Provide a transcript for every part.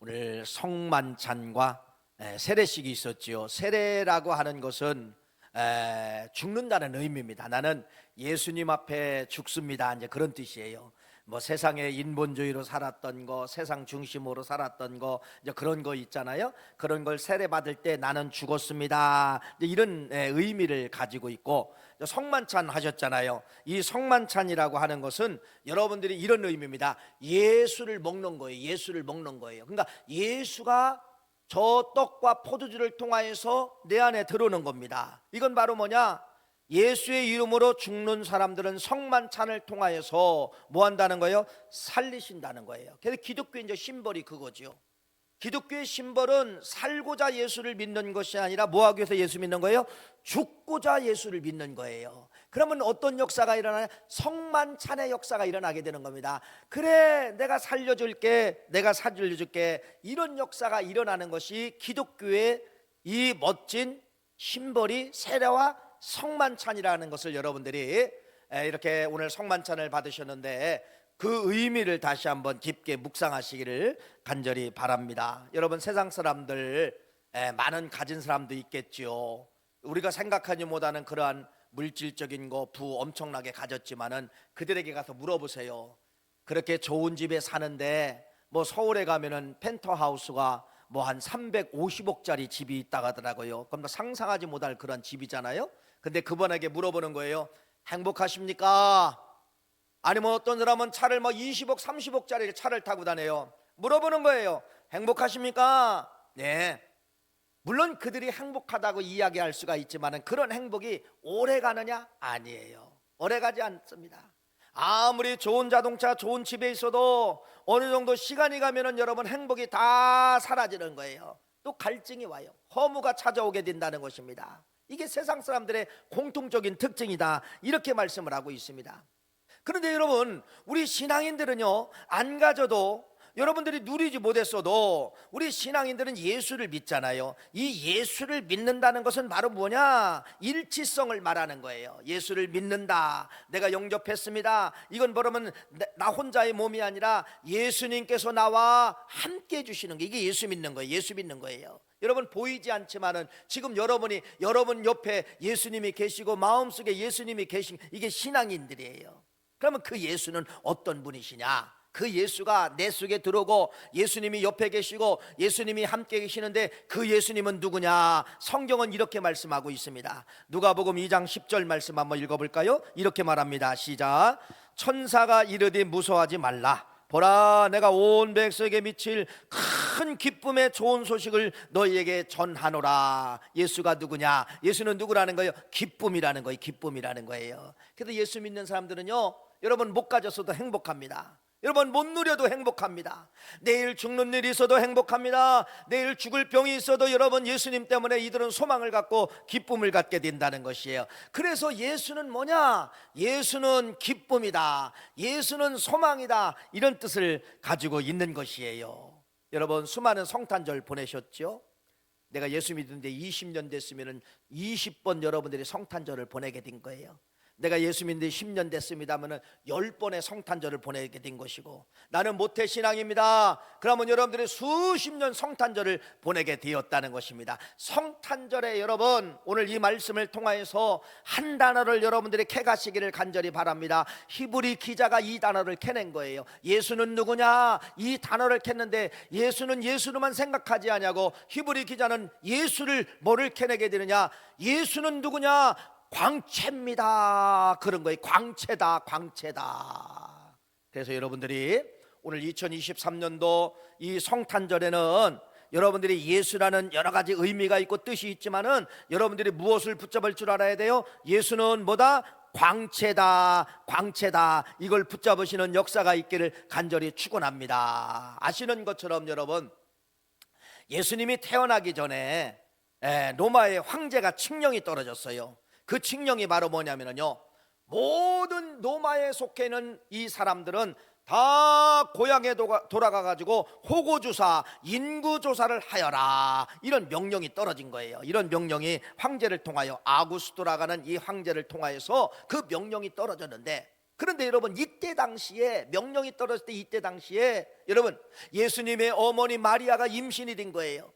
오늘 성만찬과 에, 세례식이 있었지요. 세례라고 하는 것은 에, 죽는다는 의미입니다. 나는 예수님 앞에 죽습니다. 이제 그런 뜻이에요. 뭐 세상에 인본주의로 살았던 거, 세상 중심으로 살았던 거, 이제 그런 거 있잖아요. 그런 걸 세례 받을 때 나는 죽었습니다. 이런 에, 의미를 가지고 있고 성만찬 하셨잖아요. 이 성만찬이라고 하는 것은 여러분들이 이런 의미입니다. 예수를 먹는 거예요. 예수를 먹는 거예요. 그러니까 예수가 저 떡과 포도주를 통하여서 내 안에 들어오는 겁니다. 이건 바로 뭐냐? 예수의 이름으로 죽는 사람들은 성만찬을 통하여서 뭐 한다는 거예요? 살리신다는 거예요. 그래서 기독교의 이제 심벌이 그거죠. 기독교의 심벌은 살고자 예수를 믿는 것이 아니라 뭐 하기 위해서 예수 믿는 거예요? 죽고자 예수를 믿는 거예요. 그러면 어떤 역사가 일어나냐? 성만찬의 역사가 일어나게 되는 겁니다. 그래, 내가 살려줄게, 내가 살려줄게. 이런 역사가 일어나는 것이 기독교의 이 멋진 심벌이 세례와 성만찬이라는 것을 여러분들이 에, 이렇게 오늘 성만찬을 받으셨는데 그 의미를 다시 한번 깊게 묵상하시기를 간절히 바랍니다. 여러분 세상 사람들 에, 많은 가진 사람도 있겠지요. 우리가 생각하지 못하는 그러한 물질적인 거 부 엄청나게 가졌지만은 그들에게 가서 물어보세요. 그렇게 좋은 집에 사는데 뭐 서울에 가면은 펜트하우스가 뭐 한 350억짜리 집이 있다 하더라고요. 그럼 뭐 상상하지 못할 그런 집이잖아요. 근데 그분에게 물어보는 거예요. 행복하십니까? 아니면 어떤 사람은 차를 뭐 20억, 30억짜리 차를 타고 다녀요. 물어보는 거예요. 행복하십니까? 네. 물론 그들이 행복하다고 이야기할 수가 있지만은 그런 행복이 오래 가느냐? 아니에요. 오래 가지 않습니다. 아무리 좋은 자동차, 좋은 집에 있어도 어느 정도 시간이 가면은 여러분 행복이 다 사라지는 거예요. 또 갈증이 와요. 허무가 찾아오게 된다는 것입니다. 이게 세상 사람들의 공통적인 특징이다. 이렇게 말씀을 하고 있습니다. 그런데 여러분, 우리 신앙인들은요, 안 가져도 여러분들이 누리지 못했어도 우리 신앙인들은 예수를 믿잖아요. 이 예수를 믿는다는 것은 바로 뭐냐? 일치성을 말하는 거예요. 예수를 믿는다. 내가 영접했습니다. 이건 뭐냐면 나 혼자의 몸이 아니라 예수님께서 나와 함께 해주시는 게 이게 예수 믿는 거예요. 예수 믿는 거예요. 여러분 보이지 않지만은 지금 여러분이 여러분 옆에 예수님이 계시고 마음속에 예수님이 계신 이게 신앙인들이에요. 그러면 그 예수는 어떤 분이시냐? 그 예수가 내 속에 들어오고 예수님이 옆에 계시고 예수님이 함께 계시는데 그 예수님은 누구냐? 성경은 이렇게 말씀하고 있습니다. 누가복음 2장 10절 말씀 한번 읽어 볼까요? 이렇게 말합니다. 시작. 천사가 이르되 무서워하지 말라. 보라 내가 온 백성에게 미칠 큰 기쁨의 좋은 소식을 너희에게 전하노라. 예수가 누구냐? 예수는 누구라는 거예요? 기쁨이라는 거예요. 기쁨이라는 거예요. 그래서 예수 믿는 사람들은요 여러분 못 가졌어도 행복합니다 여러분 못 누려도 행복합니다. 내일 죽는 일이 있어도 행복합니다. 내일 죽을 병이 있어도 여러분 예수님 때문에 이들은 소망을 갖고 기쁨을 갖게 된다는 것이에요. 그래서 예수는 뭐냐? 예수는 기쁨이다. 예수는 소망이다. 이런 뜻을 가지고 있는 것이에요. 여러분 수많은 성탄절 보내셨죠? 내가 예수 믿는데 20년 됐으면 20번 여러분들이 성탄절을 보내게 된 거예요. 내가 예수 믿는데 10년 됐습니다 하면은 10번의 성탄절을 보내게 된 것이고 나는 모태 신앙입니다. 그러면 여러분들이 수십 년 성탄절을 보내게 되었다는 것입니다. 성탄절에 여러분 오늘 이 말씀을 통하여서 한 단어를 여러분들이 캐가시기를 간절히 바랍니다. 히브리 기자가 이 단어를 캐낸 거예요. 예수는 누구냐? 이 단어를 캤는데 예수는 예수로만 생각하지 않냐고 히브리 기자는 예수를 뭐를 캐내게 되느냐? 예수는 누구냐? 광채입니다. 그런 거예요. 광채다, 광채다. 그래서 여러분들이 오늘 2023년도 이 성탄절에는 여러분들이 예수라는 여러 가지 의미가 있고 뜻이 있지만은 여러분들이 무엇을 붙잡을 줄 알아야 돼요? 예수는 뭐다? 광채다, 광채다. 이걸 붙잡으시는 역사가 있기를 간절히 축원합니다. 아시는 것처럼 여러분 예수님이 태어나기 전에 에, 로마의 황제가 칙령이 떨어졌어요. 그 칙령이 바로 뭐냐면요. 모든 로마에 속해 있는 이 사람들은 다 고향에 돌아가 가지고 호구 조사, 인구 조사를 하여라. 이런 명령이 떨어진 거예요. 이런 명령이 황제를 통하여 아구스토라가는 이 황제를 통하여서 그 명령이 떨어졌는데 그런데 여러분 이때 당시에 명령이 떨어질 때 이때 당시에 여러분 예수님의 어머니 마리아가 임신이 된 거예요.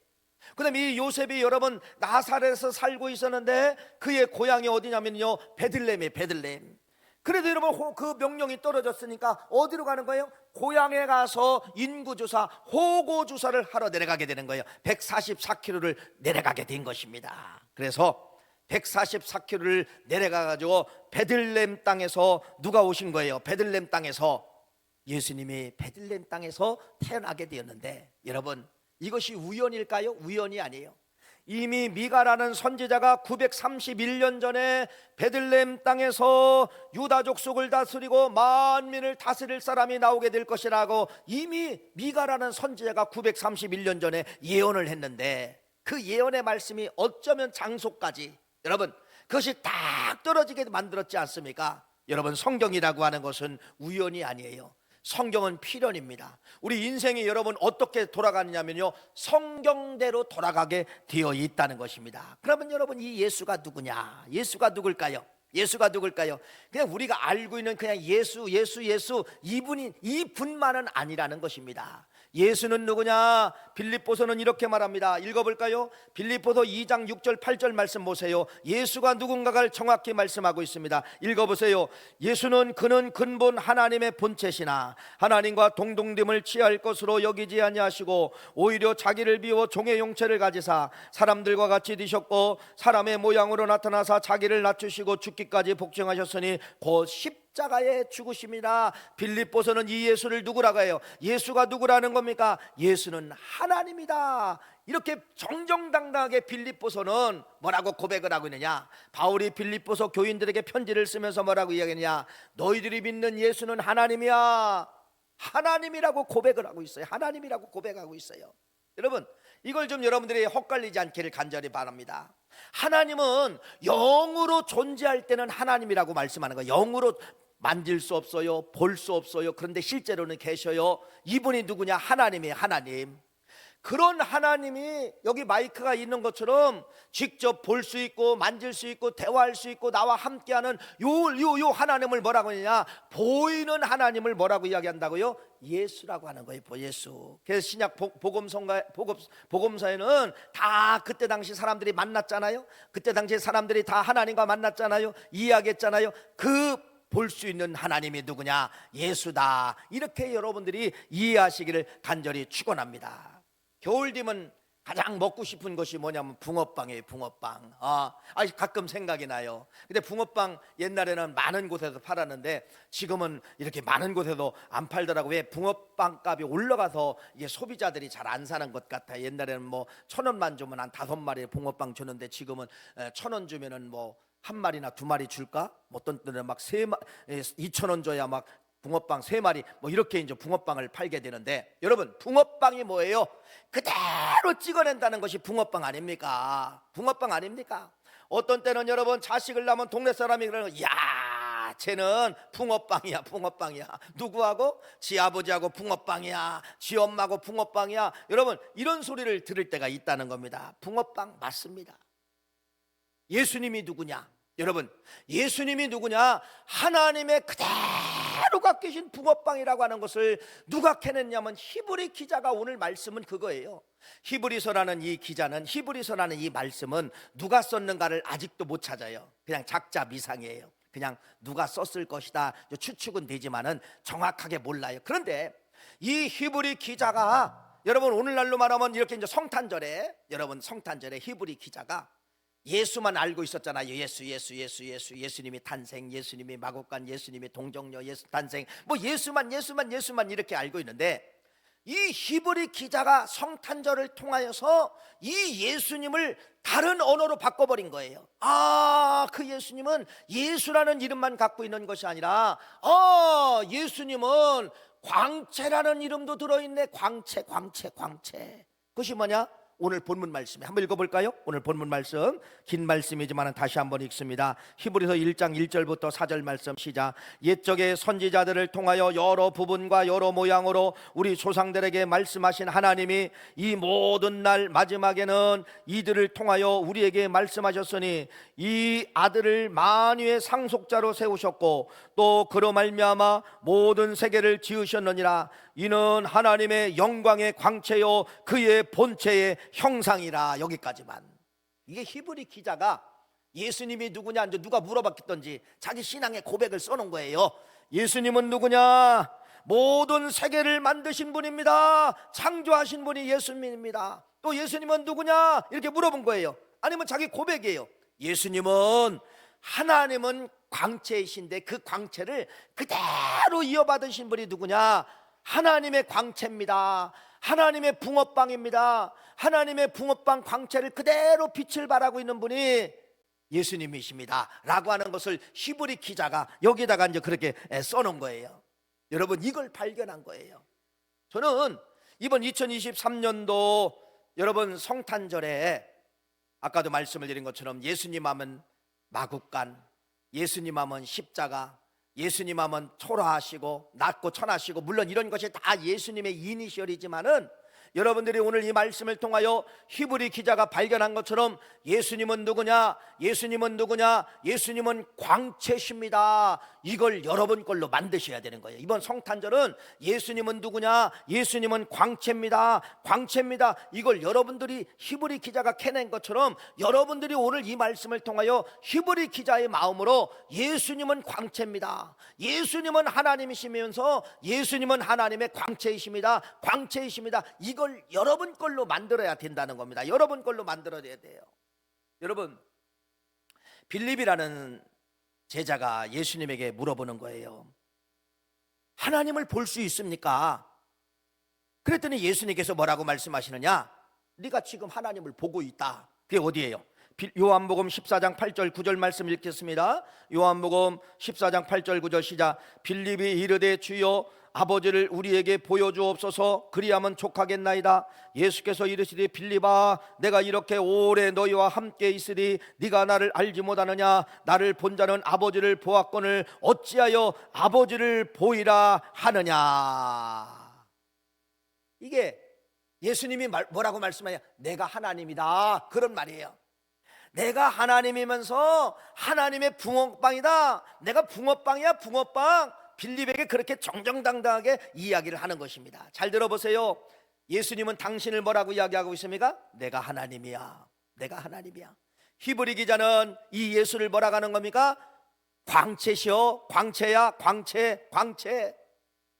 그다음에 이 요셉이 여러분 나사렛에서 살고 있었는데 그의 고향이 어디냐면요 베들레헴에 베들레헴. 그래도 여러분 호- 그 명령이 떨어졌으니까 어디로 가는 거예요? 고향에 가서 인구조사, 호고조사를 하러 내려가게 되는 거예요. 144km를 내려가게 된 것입니다. 그래서 144km를 내려가 가지고 베들렘 땅에서 누가 오신 거예요? 베들렘 땅에서 예수님이 베들렘 땅에서 태어나게 되었는데 여러분 이것이 우연일까요? 우연이 아니에요. 이미 미가라는 선지자가 931년 전에 베들렘 땅에서 유다족 속을 다스리고 만민을 다스릴 사람이 나오게 될 것이라고 이미 미가라는 선지자가 931년 전에 예언을 했는데 그 예언의 말씀이 어쩌면 장소까지 여러분 그것이 딱 떨어지게 만들었지 않습니까? 여러분 성경이라고 하는 것은 우연이 아니에요. 성경은 필연입니다. 우리 인생이 여러분 어떻게 돌아가느냐면요. 성경대로 돌아가게 되어 있다는 것입니다. 그러면 여러분 이 예수가 누구냐? 예수가 누굴까요? 예수가 누굴까요? 그냥 우리가 알고 있는 그냥 예수, 예수, 예수 이분이 이분만은 아니라는 것입니다. 예수는 누구냐? 빌립보서는 이렇게 말합니다. 읽어볼까요? 빌립보서 2장 6절 8절 말씀 보세요. 예수가 누군가를 정확히 말씀하고 있습니다. 읽어보세요. 예수는 그는 근본 하나님의 본체시나 하나님과 동동됨을 취할 것으로 여기지 아니하시고 오히려 자기를 비워 종의 용체를 가지사 사람들과 같이 되셨고 사람의 모양으로 나타나사 자기를 낮추시고 죽기까지 복종하셨으니 곧십 자가에 죽으심이라 빌립보서는 이 예수를 누구라고 해요? 예수가 누구라는 겁니까? 예수는 하나님이다. 이렇게 정정당당하게 빌립보서는 뭐라고 고백을 하고 있느냐? 바울이 빌립보서 교인들에게 편지를 쓰면서 뭐라고 이야기하느냐? 너희들이 믿는 예수는 하나님이야. 하나님이라고 고백을 하고 있어요. 하나님이라고 고백하고 있어요. 여러분, 이걸 좀 여러분들이 헛갈리지 않기를 간절히 바랍니다. 하나님은 영으로 존재할 때는 하나님이라고 말씀하는 거예요. 영으로 만질 수 없어요. 볼 수 없어요. 그런데 실제로는 계셔요. 이분이 누구냐? 하나님이에요. 하나님. 그런 하나님이 여기 마이크가 있는 것처럼 직접 볼 수 있고 만질 수 있고 대화할 수 있고 나와 함께하는 요 요 요 하나님을 뭐라고 하느냐 보이는 하나님을 뭐라고 이야기한다고요 예수라고 하는 거예요 예수 그래서 신약 복- 복음성가 복음 복음서에는 다 그때 당시 사람들이 만났잖아요 그때 당시 사람들이 다 하나님과 만났잖아요 이야기했잖아요 그 볼 수 있는 하나님이 누구냐 예수다 이렇게 여러분들이 이해하시기를 간절히 축원합니다. 겨울 되면 가장 먹고 싶은 것이 뭐냐면 붕어빵이에요. 붕어빵. 아, 아 가끔 생각이 나요. 근데 붕어빵 옛날에는 많은 곳에서 팔았는데 지금은 이렇게 많은 곳에도 안 팔더라고. 왜 붕어빵 값이 올라가서 이게 소비자들이 잘 안 사는 것 같아요. 옛날에는 뭐 천 원만 주면 한 다섯 마리 붕어빵 주는데 지금은 천 원 주면은 뭐 한 마리나 두 마리 줄까? 뭐 어떤 때는 막세 마, 이천 원 줘야 막 붕어빵 세 마리 뭐 이렇게 이제 붕어빵을 팔게 되는데 여러분 붕어빵이 뭐예요? 그대로 찍어낸다는 것이 붕어빵 아닙니까? 붕어빵 아닙니까? 어떤 때는 여러분 자식을 낳으면 동네 사람이 그러는 거, 야, 쟤는 붕어빵이야, 붕어빵이야. 누구하고? 지 아버지하고 붕어빵이야, 지 엄마하고 붕어빵이야. 여러분 이런 소리를 들을 때가 있다는 겁니다. 붕어빵 맞습니다. 예수님이 누구냐? 여러분, 예수님이 누구냐? 하나님의 그대로 갖고 계신 붕어빵이라고 하는 것을 누가 캐냈냐면 히브리 기자가 오늘 말씀은 그거예요. 히브리서라는 이 기자는 히브리서라는 이 말씀은 누가 썼는가를 아직도 못 찾아요. 그냥 작자 미상이에요. 그냥 누가 썼을 것이다. 추측은 되지만은 정확하게 몰라요. 그런데 이 히브리 기자가 여러분 오늘날로 말하면 이렇게 이제 성탄절에 여러분 성탄절에 히브리 기자가 예수만 알고 있었잖아요. 예수, 예수, 예수, 예수, 예수님이 탄생, 예수님이 마곡간, 예수님이 동정녀, 예수 탄생. 뭐 예수만, 예수만, 예수만 이렇게 알고 있는데 이 히브리 기자가 성탄절을 통하여서 이 예수님을 다른 언어로 바꿔버린 거예요. 아, 그 예수님은 예수라는 이름만 갖고 있는 것이 아니라, 아, 예수님은 광채라는 이름도 들어있네. 광채, 광채, 광채. 그것이 뭐냐? 오늘 본문 말씀에 한번 읽어볼까요? 오늘 본문 말씀 긴 말씀이지만 다시 한번 읽습니다. 히브리서 1장 1절부터 4절 말씀 시작. 옛적의 선지자들을 통하여 여러 부분과 여러 모양으로 우리 조상들에게 말씀하신 하나님이 이 모든 날 마지막에는 이들을 통하여 우리에게 말씀하셨으니 이 아들을 만유의 상속자로 세우셨고 또 그로 말미암아 모든 세계를 지으셨느니라 이는 하나님의 영광의 광채요 그의 본체의 형상이라 여기까지만. 이게 히브리 기자가 예수님이 누구냐 이제 누가 물어봤겠던지 자기 신앙의 고백을 써놓은 거예요. 예수님은 누구냐? 모든 세계를 만드신 분입니다. 창조하신 분이 예수님입니다. 또 예수님은 누구냐? 이렇게 물어본 거예요. 아니면 자기 고백이에요. 예수님은 하나님은 광채이신데 그 광채를 그대로 이어받으신 분이 누구냐 하나님의 광채입니다. 하나님의 붕어빵입니다. 하나님의 붕어빵 광채를 그대로 빛을 발하고 있는 분이 예수님이십니다. 라고 하는 것을 히브리 기자가 여기다가 이제 그렇게 써놓은 거예요. 여러분 이걸 발견한 거예요. 저는 이번 2023년도 여러분 성탄절에 아까도 말씀을 드린 것처럼 예수님 하면 마국간, 예수님 하면 십자가, 예수님 하면 초라하시고 낮고 천하시고 물론 이런 것이 다 예수님의 이니셜이지만은 여러분들이 오늘 이 말씀을 통하여 히브리 기자가 발견한 것처럼 예수님은 누구냐? 예수님은 누구냐? 예수님은 광채십니다. 이걸 여러분 걸로 만드셔야 되는 거예요. 이번 성탄절은 예수님은 누구냐? 예수님은 광채입니다. 광채입니다. 이걸 여러분들이 히브리 기자가 캐낸 것처럼 여러분들이 오늘 이 말씀을 통하여 히브리 기자의 마음으로 예수님은 광채입니다. 예수님은 하나님이시면서 예수님은 하나님의 광채이십니다. 광채이십니다. 이걸 여러분 걸로 만들어야 된다는 겁니다. 여러분 걸로 만들어야 돼요. 여러분 빌립이라는 제자가 예수님에게 물어보는 거예요. 하나님을 볼 수 있습니까? 그랬더니 예수님께서 뭐라고 말씀하시느냐? 네가 지금 하나님을 보고 있다. 그게 어디예요? 빌- 요한복음 14장 8절 9절 말씀 읽겠습니다. 요한복음 14장 8절 9절 시작. 빌립이 이르되 주여 아버지를 우리에게 보여주옵소서 그리하면 족하겠나이다. 예수께서 이르시되 빌립아 내가 이렇게 오래 너희와 함께 있으리 네가 나를 알지 못하느냐 나를 본 자는 아버지를 보았거늘 어찌하여 아버지를 보이라 하느냐. 이게 예수님이 말- 뭐라고 말씀하냐? 내가 하나님이다. 그런 말이에요. 내가 하나님이면서 하나님의 붕어빵이다. 내가 붕어빵이야, 붕어빵. 빌립에게 그렇게 정정당당하게 이야기를 하는 것입니다. 잘 들어보세요. 예수님은 당신을 뭐라고 이야기하고 있습니까? 내가 하나님이야. 내가 하나님이야. 히브리 기자는 이 예수를 뭐라고 하는 겁니까? 광채시여, 광채야, 광채, 광채.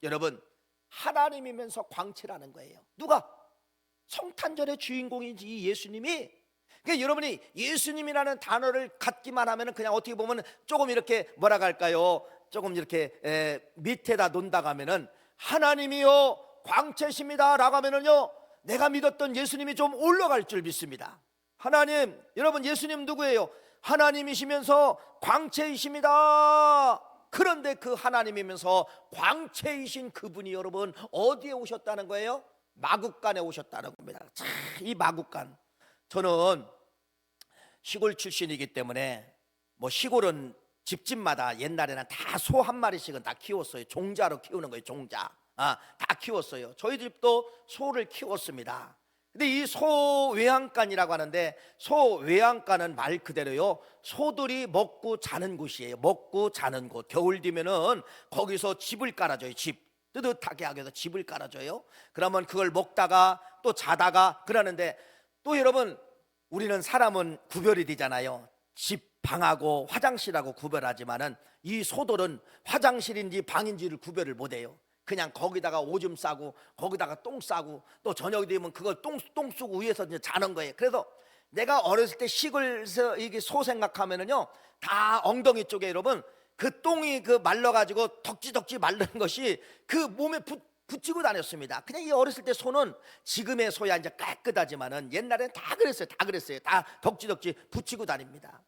여러분, 하나님이면서 광채라는 거예요. 누가? 성탄절의 주인공인지 이 예수님이 그러니까 여러분이 예수님이라는 단어를 갖기만 하면은 그냥 어떻게 보면 조금 이렇게 뭐라 할까요? 조금 이렇게 에, 밑에다 놓는다고 하면은 하나님이요 광채십니다라고 하면은요 내가 믿었던 예수님이 좀 올라갈 줄 믿습니다. 하나님, 여러분 예수님 누구예요? 하나님이시면서 광채이십니다. 그런데 그 하나님이면서 광채이신 그분이 여러분 어디에 오셨다는 거예요? 마국간에 오셨다는 겁니다. 자, 이 마국간 저는 시골 출신이기 때문에 뭐 시골은 집집마다 옛날에는 다 소 한 마리씩은 다 키웠어요. 종자로 키우는 거예요. 종자. 아, 다 키웠어요. 저희 집도 소를 키웠습니다. 근데 이 소 외양간이라고 하는데 소 외양간은 말 그대로요. 소들이 먹고 자는 곳이에요. 먹고 자는 곳. 겨울 되면은 거기서 집을 깔아줘요. 집. 뜨뜻하게 하기 위해서 집을 깔아줘요. 그러면 그걸 먹다가 또 자다가 그러는데 또 여러분 우리는 사람은 구별이 되잖아요. 집 방하고 화장실하고 구별하지만은 이 소들은 화장실인지 방인지를 구별을 못해요. 그냥 거기다가 오줌 싸고 거기다가 똥 싸고 또 저녁이 되면 그걸 똥, 똥 쓰고 위에서 이제 자는 거예요. 그래서 내가 어렸을 때 시골에서 이게 소 생각하면은요 다 엉덩이 쪽에 여러분 그 똥이 그 말라가지고 덕지덕지 마른 것이 그 몸에 붙, 붙이고 다녔습니다. 그냥 이 어렸을 때 소는 지금의 소야 이제 깨끗하지만은 옛날엔 다 그랬어요. 다 그랬어요. 다 덕지덕지 붙이고 다닙니다.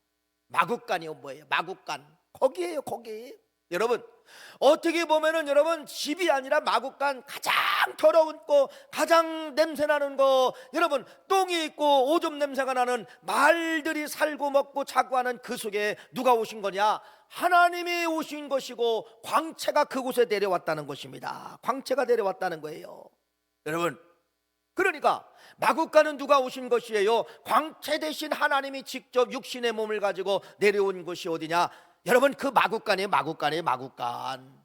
마국간이요 뭐예요? 마국간. 거기에요 거기. 여러분 어떻게 보면은 여러분 집이 아니라 마국간 가장 더러운 거 가장 냄새 나는 거. 여러분 똥이 있고 오줌 냄새가 나는 말들이 살고 먹고 자고 하는 그 속에 누가 오신 거냐? 하나님이 오신 것이고 광채가 그곳에 내려왔다는 것입니다. 광채가 내려왔다는 거예요. 여러분 그러니까 마국간은 누가 오신 것이에요? 광채 대신 하나님이 직접 육신의 몸을 가지고 내려온 것이 어디냐? 여러분 그 마국간이 마국간이 마국간.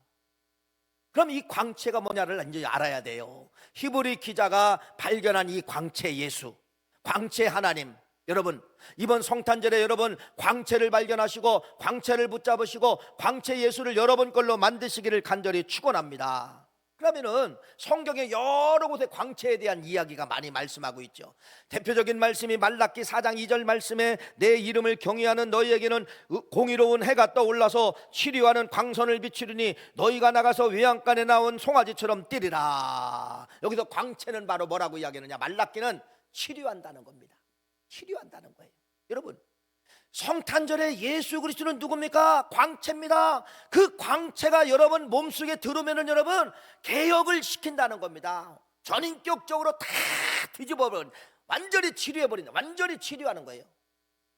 그럼 이 광채가 뭐냐를 이제 알아야 돼요. 히브리 기자가 발견한 이 광채 예수, 광채 하나님. 여러분 이번 성탄절에 여러분 광채를 발견하시고 광채를 붙잡으시고 광채 예수를 여러분 걸로 만드시기를 간절히 축원합니다. 그러면은 성경에 여러 곳에 광채에 대한 이야기가 많이 말씀하고 있죠. 대표적인 말씀이 말라기 4장 2절 말씀에 내 이름을 경외하는 너희에게는 공의로운 해가 떠올라서 치료하는 광선을 비추리니 너희가 나가서 외양간에 나온 송아지처럼 뛰리라. 여기서 광채는 바로 뭐라고 이야기하느냐? 말라기는 치료한다는 겁니다. 치료한다는 거예요. 여러분 성탄절에 예수 그리스도는 누굽니까? 광채입니다. 그 광채가 여러분 몸속에 들어오면은 여러분 개혁을 시킨다는 겁니다. 전인격적으로 다 뒤집어버린 완전히 치료해버린다. 완전히 치료하는 거예요.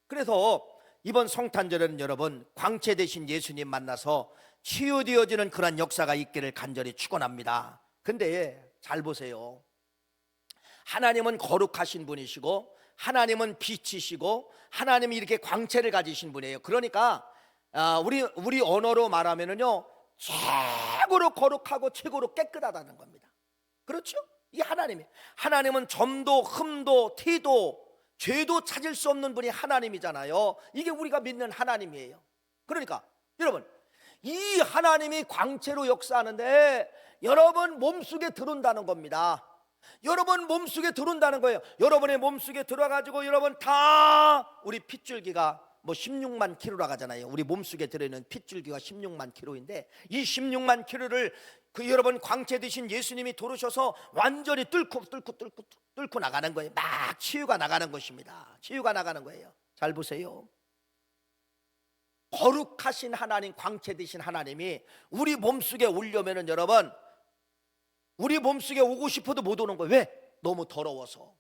그래서 이번 성탄절에는 여러분 광채 대신 예수님 만나서 치유되어지는 그런 역사가 있기를 간절히 축원합니다. 근데 잘 보세요. 하나님은 거룩하신 분이시고 하나님은 빛이시고 하나님이 이렇게 광채를 가지신 분이에요. 그러니까 아, 우리 우리 언어로 말하면은요 최고로 거룩하고 최고로 깨끗하다는 겁니다. 그렇죠? 이 하나님이 하나님은 점도 흠도 티도 죄도 찾을 수 없는 분이 하나님이잖아요. 이게 우리가 믿는 하나님이에요. 그러니까 여러분 이 하나님이 광채로 역사하는데 여러분 몸속에 들어온다는 겁니다. 여러분 몸속에 들어온다는 거예요. 여러분의 몸속에 들어가지고 여러분 다 우리 핏줄기가 뭐 16만 킬로라고 하잖아요. 우리 몸속에 들어있는 핏줄기가 16만 킬로인데 이 16만 킬로를 그 여러분 광채 드신 예수님이 도르셔서 완전히 뚫고 뚫고 뚫고 뚫고 나가는 거예요. 막 치유가 나가는 것입니다. 치유가 나가는 거예요. 잘 보세요. 거룩하신 하나님, 광채 되신 하나님이 우리 몸속에 오려면은 여러분 우리 몸속에 오고 싶어도 못 오는 거예요. 왜? 너무 더러워서.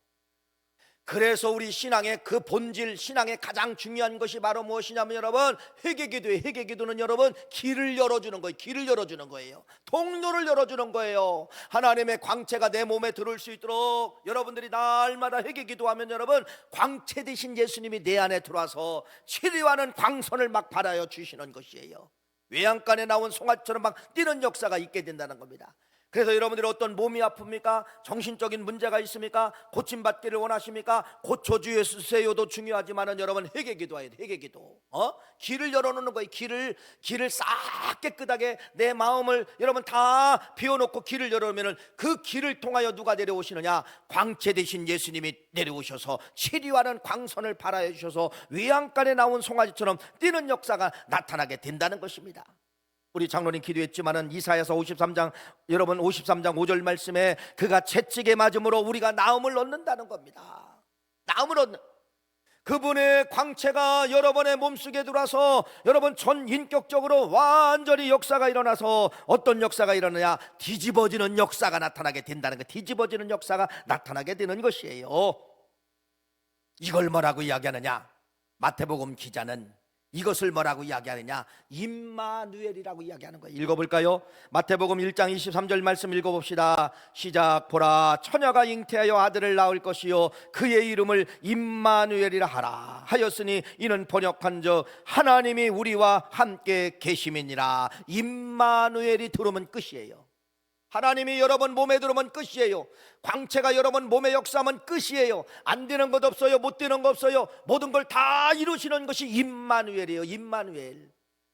그래서 우리 신앙의 그 본질, 신앙의 가장 중요한 것이 바로 무엇이냐면 여러분, 회개 기도에 회개 기도는 여러분 길을 열어주는 거예요. 길을 열어주는 거예요. 통로를 열어주는 거예요. 하나님의 광채가 내 몸에 들어올 수 있도록 여러분들이 날마다 회개 기도하면 여러분 광채 되신 예수님이 내 안에 들어와서 치료하는 광선을 막 받아여 주시는 것이에요. 외양간에 나온 송아처럼 막 뛰는 역사가 있게 된다는 겁니다. 그래서 여러분들이 어떤 몸이 아픕니까? 정신적인 문제가 있습니까? 고침받기를 원하십니까? 고쳐주세요도 중요하지만은 여러분 회개 기도해야 돼. 회개 기도. 어? 길을 열어놓는 거예요. 길을 길을 싹 깨끗하게 내 마음을 여러분 다 비워놓고 길을 열어놓으면은 그 길을 통하여 누가 내려오시느냐? 광채 대신 예수님이 내려오셔서 치료하는 광선을 발하여 주셔서 위안간에 나온 송아지처럼 뛰는 역사가 나타나게 된다는 것입니다. 우리 장로님 기도했지만은 이사야서 53장 여러분 53장 5절 말씀에 그가 채찍에 맞음으로 우리가 나음을 얻는다는 겁니다. 나음을 얻는 그분의 광채가 여러분의 몸속에 들어와서 여러분 전 인격적으로 완전히 역사가 일어나서 어떤 역사가 일어나냐 뒤집어지는 역사가 나타나게 된다는 거 뒤집어지는 역사가 나타나게 되는 것이에요. 이걸 뭐라고 이야기하느냐? 마태복음 기자는 이것을 뭐라고 이야기하느냐? 임마누엘이라고 이야기하는 거예요. 읽어볼까요? 마태복음 1장 23절 말씀 읽어봅시다. 시작 보라 처녀가 잉태하여 아들을 낳을 것이요 그의 이름을 임마누엘이라 하라 하였으니 이는 번역한즉 하나님이 우리와 함께 계심이니라. 임마누엘이 들어오면 끝이에요. 하나님이 여러분 몸에 들어오면 끝이에요. 광채가 여러분 몸에 역사하면 끝이에요. 안 되는 것 없어요. 못 되는 것 없어요. 모든 걸 다 이루시는 것이 임마누엘이에요. 임마누엘.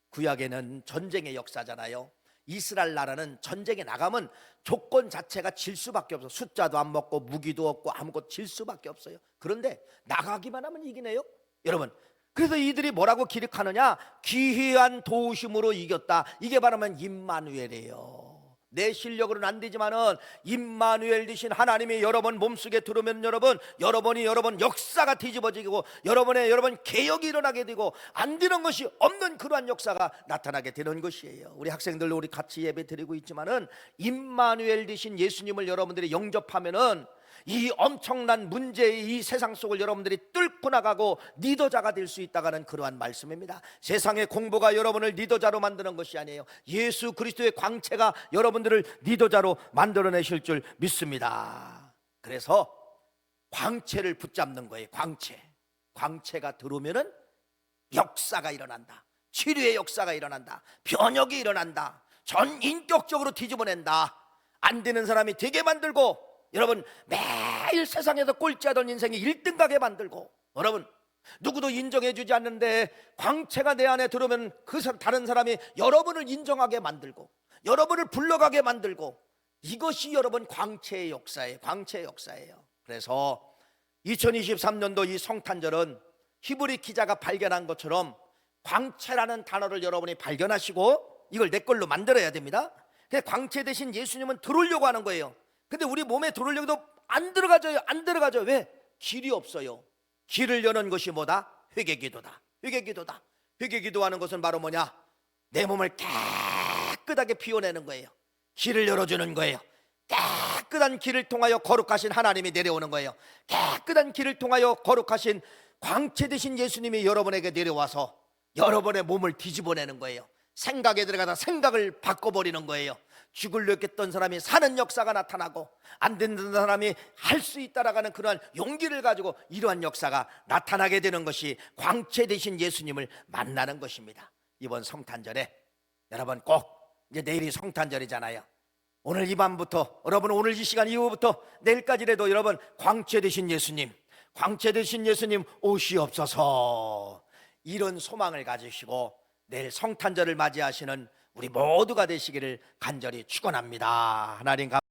구약에는 전쟁의 역사잖아요. 이스라엘 나라는 전쟁에 나가면 조건 자체가 질 수밖에 없어. 숫자도 안 먹고 무기도 없고 아무것도 질 수밖에 없어요. 그런데 나가기만 하면 이기네요. 여러분. 그래서 이들이 뭐라고 기록하느냐? 기이한 도우심으로 이겼다. 이게 바로면 임마누엘이에요. 내 실력으로는 안 되지만은 임마누엘 되신 하나님이 여러분 몸속에 들어오면 여러분 여러분이 여러분 역사가 뒤집어지고 여러분의 여러분 개혁이 일어나게 되고 안 되는 것이 없는 그러한 역사가 나타나게 되는 것이에요. 우리 학생들 우리 같이 예배 드리고 있지만은 임마누엘 되신 예수님을 여러분들이 영접하면은 이 엄청난 문제의 이 세상 속을 여러분들이 뚫고 나가고 리더자가 될 수 있다가는 그러한 말씀입니다. 세상의 공부가 여러분을 리더자로 만드는 것이 아니에요. 예수 그리스도의 광채가 여러분들을 리더자로 만들어내실 줄 믿습니다. 그래서 광채를 붙잡는 거예요. 광채. 광채가 들어오면은 역사가 일어난다. 치료의 역사가 일어난다. 변혁이 일어난다. 전 인격적으로 뒤집어낸다. 안 되는 사람이 되게 만들고 여러분 매일 세상에서 꼴찌하던 인생이 1등 가게 만들고 여러분 누구도 인정해 주지 않는데 광채가 내 안에 들어오면 그 사- 다른 사람이 여러분을 인정하게 만들고 여러분을 불러가게 만들고 이것이 여러분 광채의 역사예요. 광채의 역사예요. 그래서 2023년도 이 성탄절은 히브리 기자가 발견한 것처럼 광채라는 단어를 여러분이 발견하시고 이걸 내 걸로 만들어야 됩니다. 광채 대신 예수님은 들어오려고 하는 거예요. 근데 우리 몸에 해도 안 들어가져요. 안 들어가죠. 왜? 길이 없어요. 길을 여는 것이 뭐다? 회개 기도다. 회개 기도다. 회개 기도하는 것은 바로 뭐냐? 내 몸을 깨끗하게 피워내는 거예요. 길을 열어주는 거예요. 깨끗한 길을 통하여 거룩하신 하나님이 내려오는 거예요. 깨끗한 길을 통하여 거룩하신 광채 되신 예수님이 여러분에게 내려와서 여러분의 몸을 뒤집어내는 거예요. 생각에 들어가다 생각을 바꿔버리는 거예요. 죽을려 했던 사람이 사는 역사가 나타나고 안 되는 사람이 할 수 있다라는 그러한 용기를 가지고 이러한 역사가 나타나게 되는 것이 광채 되신 예수님을 만나는 것입니다. 이번 성탄절에 여러분 꼭 이제 내일이 성탄절이잖아요. 오늘 이 밤부터 여러분 오늘 이 시간 이후부터 내일까지라도 여러분 광채 되신 예수님 광채 되신 예수님 오시옵소서 이런 소망을 가지시고 내일 성탄절을 맞이하시는 우리 모두가 되시기를 간절히 축원합니다. 하나님 감